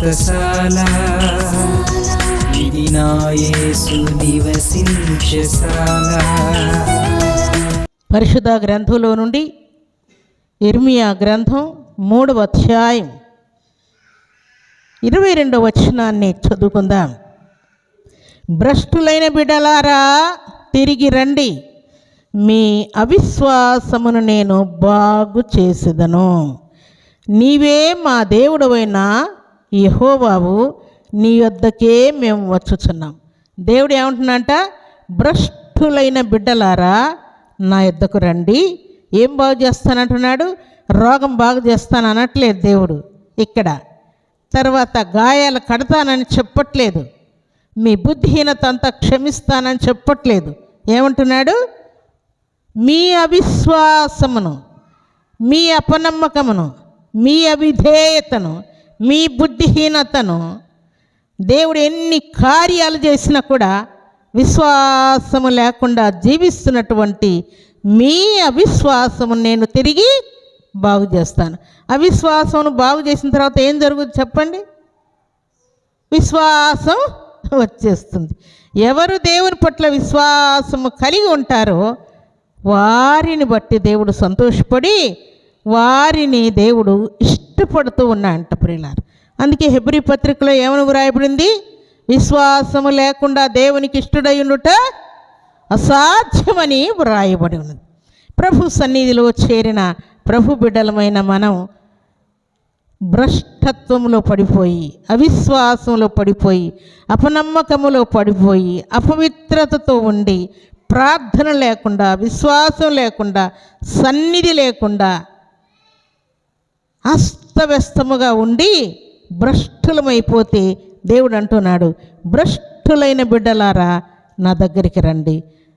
వ్రతశాల ఇది నివసించశాల పరిశుద్ధ గ్రంథంలో నుండి ఇర్మియా గ్రంథం మూడవ అధ్యాయం ఇరవై రెండవ వచనాన్ని చదువుకుందాం. భ్రష్టులైన బిడలారా తిరిగి రండి. మీ అవిశ్వాసమును నేను బాగు చేసేదను. నీవే మా దేవుడవైన యహోవావు నీ వద్దకే మేము వచ్చుచున్నాం. దేవుడు ఏమంటున్నాడంట? భ్రష్టులైన బిడ్డలారా నా యొద్దకు రండి. ఏం బాగు చేస్తానంటున్నాడు? రోగం బాగు చేస్తాను అనట్లేదు దేవుడు ఇక్కడ. తర్వాత గాయాలు కడతానని చెప్పట్లేదు. మీ బుద్ధిహీనత అంతా క్షమిస్తానని చెప్పట్లేదు. ఏమంటున్నాడు? మీ అవిశ్వాసమును మీ అపనమ్మకమును మీ అవిధేయతను మీ బుద్ధిహీనతను దేవుడు ఎన్ని కార్యాలు చేసినా కూడా విశ్వాసము లేకుండా జీవిస్తున్నటువంటి మీ అవిశ్వాసము నేను తిరిగి బాగు చేస్తాను. అవిశ్వాసమును బాగు చేసిన తర్వాత ఏం జరుగుతుంది చెప్పండి? విశ్వాసం వచ్చేస్తుంది. ఎవరు దేవుని పట్ల విశ్వాసము కలిగి ఉంటారో వారిని బట్టి దేవుడు సంతోషపడి వారిని దేవుడు ఇష్టపడుతూ ఉన్నాడంట ప్రియులారు. అందుకే హెబ్రి పత్రికలో ఏమని వ్రాయబడింది విశ్వాసము లేకుండా దేవునికి ఇష్టడై ఉండుట అసాధ్యమని వ్రాయబడి ఉన్నది. ప్రభు సన్నిధిలో చేరిన ప్రభు బిడ్డలమైన మనం భ్రష్టత్వంలో పడిపోయి అవిశ్వాసంలో పడిపోయి అపనమ్మకములో పడిపోయి అపవిత్రతతో ఉండి ప్రార్థన లేకుండా విశ్వాసం లేకుండా సన్నిధి లేకుండా అస్తవ్యస్తముగా ఉండి భ్రష్టులమైపోతే దేవుడు అంటున్నాడు భ్రష్టులైన బిడ్డలారా నా దగ్గరికి రండి.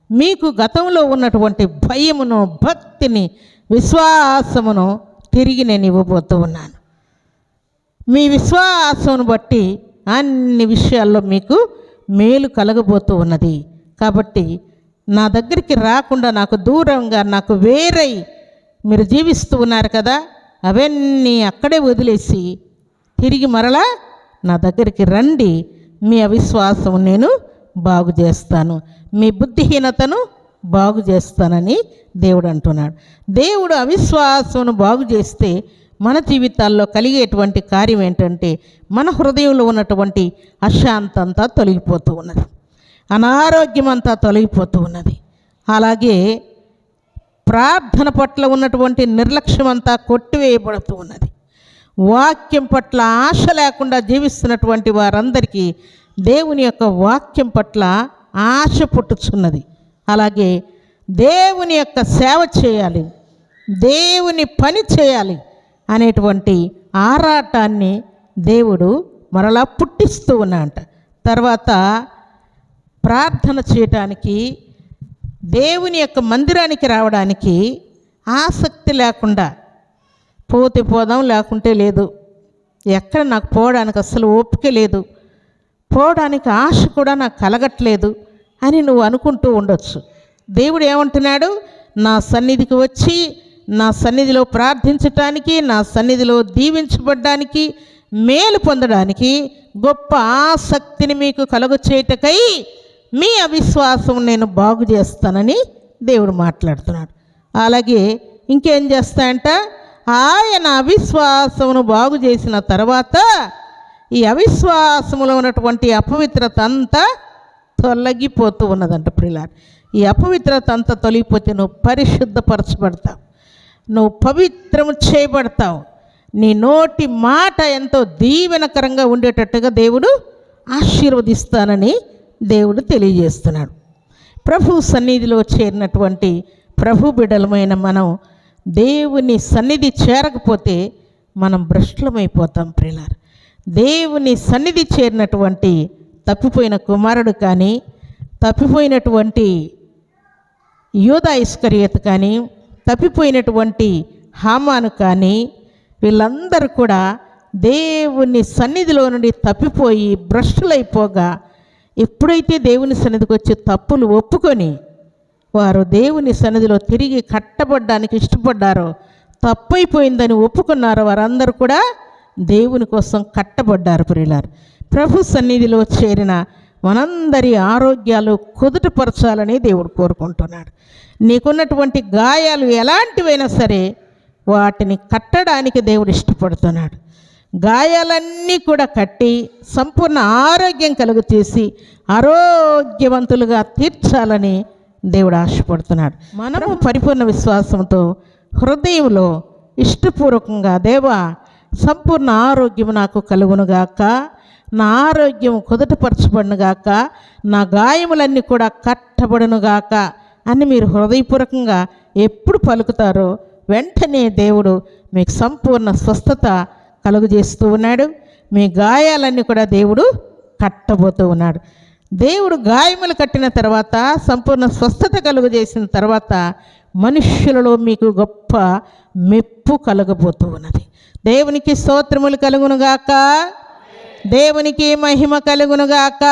మీకు గతంలో ఉన్నటువంటి భయమును భక్తిని విశ్వాసమును తిరిగి నేను ఇవ్వబోతూ ఉన్నాను. మీ విశ్వాసమును బట్టి అన్ని విషయాల్లో మీకు మేలు కలగబోతూ ఉన్నది. కాబట్టి నా దగ్గరికి రాకుండా నాకు దూరంగా నాకు వేరై మీరు జీవిస్తూ ఉన్నారు కదా అవన్నీ అక్కడే వదిలేసి తిరిగి మరలా నా దగ్గరికి రండి. మీ అవిశ్వాసం నేను బాగు చేస్తాను. మీ బుద్ధిహీనతను బాగు చేస్తానని దేవుడు అంటున్నాడు. దేవుడు అవిశ్వాసమును బాగు చేస్తే మన జీవితాల్లో కలిగేటువంటి కార్యం ఏంటంటే మన హృదయంలో ఉన్నటువంటి అశాంతంతా తొలగిపోతూ ఉన్నది. అనారోగ్యం అంతా తొలగిపోతూ ఉన్నది. అలాగే ప్రార్థన పట్ల ఉన్నటువంటి నిర్లక్ష్యం అంతా కొట్టివేయబడుతూ ఉన్నది. వాక్యం పట్ల ఆశ లేకుండా జీవిస్తున్నటువంటి వారందరికీ దేవుని యొక్క వాక్యం పట్ల ఆశ పుట్టుచున్నది. అలాగే దేవుని యొక్క సేవ చేయాలి దేవుని పని చేయాలి అనేటువంటి ఆరాటాన్ని దేవుడు మరలా పుట్టిస్తూ ఉన్నాడంట. తర్వాత ప్రార్థన చేయటానికి దేవుని యొక్క మందిరానికి రావడానికి ఆసక్తి లేకుండా పోతే పోదాం లేకుంటే లేదు. ఎక్కడ నాకు పోవడానికి అస్సలు ఓపిక లేదు. పోవడానికి ఆశ కూడా నాకు కలగట్లేదు అని నువ్వు అనుకుంటూ ఉండొచ్చు. దేవుడు ఏమంటున్నాడు? నా సన్నిధికి వచ్చి నా సన్నిధిలో ప్రార్థించటానికి నా సన్నిధిలో దీవించబడ్డానికి మేలు పొందడానికి గొప్ప ఆసక్తిని మీకు కలుగు చేయటకై మీ అవిశ్వాసం నేను బాగు చేస్తానని దేవుడు మాట్లాడుతున్నాడు. అలాగే ఇంకేం చేస్తాయంట? ఆయన అవిశ్వాసమును బాగు చేసిన తర్వాత ఈ అవిశ్వాసములో ఉన్నటువంటి అపవిత్రత అంతా తొలగిపోతూ ఉన్నదంట ప్రిలాడ్. ఈ అపవిత్రత అంతా తొలగిపోతే నువ్వు పరిశుద్ధపరచబడతావు. నువ్వు పవిత్రము చేయబడతావు. నీ నోటి మాట ఎంతో దీవెనకరంగా ఉండేటట్టుగా దేవుడు ఆశీర్వదిస్తానని దేవుడు తెలియజేస్తున్నాడు. ప్రభు సన్నిధిలో చేరినటువంటి ప్రభు బిడలమైన మనం దేవుని సన్నిధి చేరకపోతే మనం భ్రష్టులమైపోతాం ప్రిలారు దేవుని సన్నిధి చేరినటువంటి తప్పిపోయిన కుమారుడు కానీ తప్పిపోయినటువంటి యోధా ఇస్కరియత్ కానీ తప్పిపోయినటువంటి హామాను కానీ వీళ్ళందరూ కూడా దేవుని సన్నిధిలో నుండి తప్పిపోయి భ్రష్టులైపోగా ఎప్పుడైతే దేవుని సన్నిధికి వచ్చి తప్పులు ఒప్పుకొని వారు దేవుని సన్నిధిలో తిరిగి కట్టబడ్డానికి ఇష్టపడ్డారో తప్పైపోయిందని ఒప్పుకున్నారో వారందరూ కూడా దేవుని కోసం కట్టబడ్డారు ప్రియులారు. ప్రభు సన్నిధిలో చేరిన మనందరి ఆరోగ్యాలు కుదుటపరచాలని దేవుడు కోరుకుంటున్నాడు. నీకున్నటువంటి గాయాలు ఎలాంటివైనా సరే వాటిని కట్టడానికి దేవుడు ఇష్టపడుతున్నాడు. గాయాలన్నీ కూడా కట్టి సంపూర్ణ ఆరోగ్యం కలుగు చేసి ఆరోగ్యవంతులుగా తీర్చాలని దేవుడు ఆశపడుతున్నాడు. మనము పరిపూర్ణ విశ్వాసంతో హృదయంలో ఇష్టపూర్వకంగా దేవా సంపూర్ణ ఆరోగ్యం నాకు కలుగునుగాక నా ఆరోగ్యం కుదటపరచబడునుగాక నా గాయములన్నీ కూడా కట్టబడునుగాక అని మీరు హృదయపూర్వకంగా ఎప్పుడు పలుకుతారో వెంటనే దేవుడు మీకు సంపూర్ణ స్వస్థత కలుగజేస్తూ ఉన్నాడు. మీ గాయాలన్నీ కూడా దేవుడు కట్టబోతూ ఉన్నాడు. దేవుడు గాయములు కట్టిన తర్వాత సంపూర్ణ స్వస్థత కలుగజేసిన తర్వాత మనుష్యులలో మీకు గొప్ప మెప్పు కలగబోతూ ఉన్నది. దేవునికి స్తోత్రములు కలుగునుగాక. దేవునికి మహిమ కలుగునుగాక.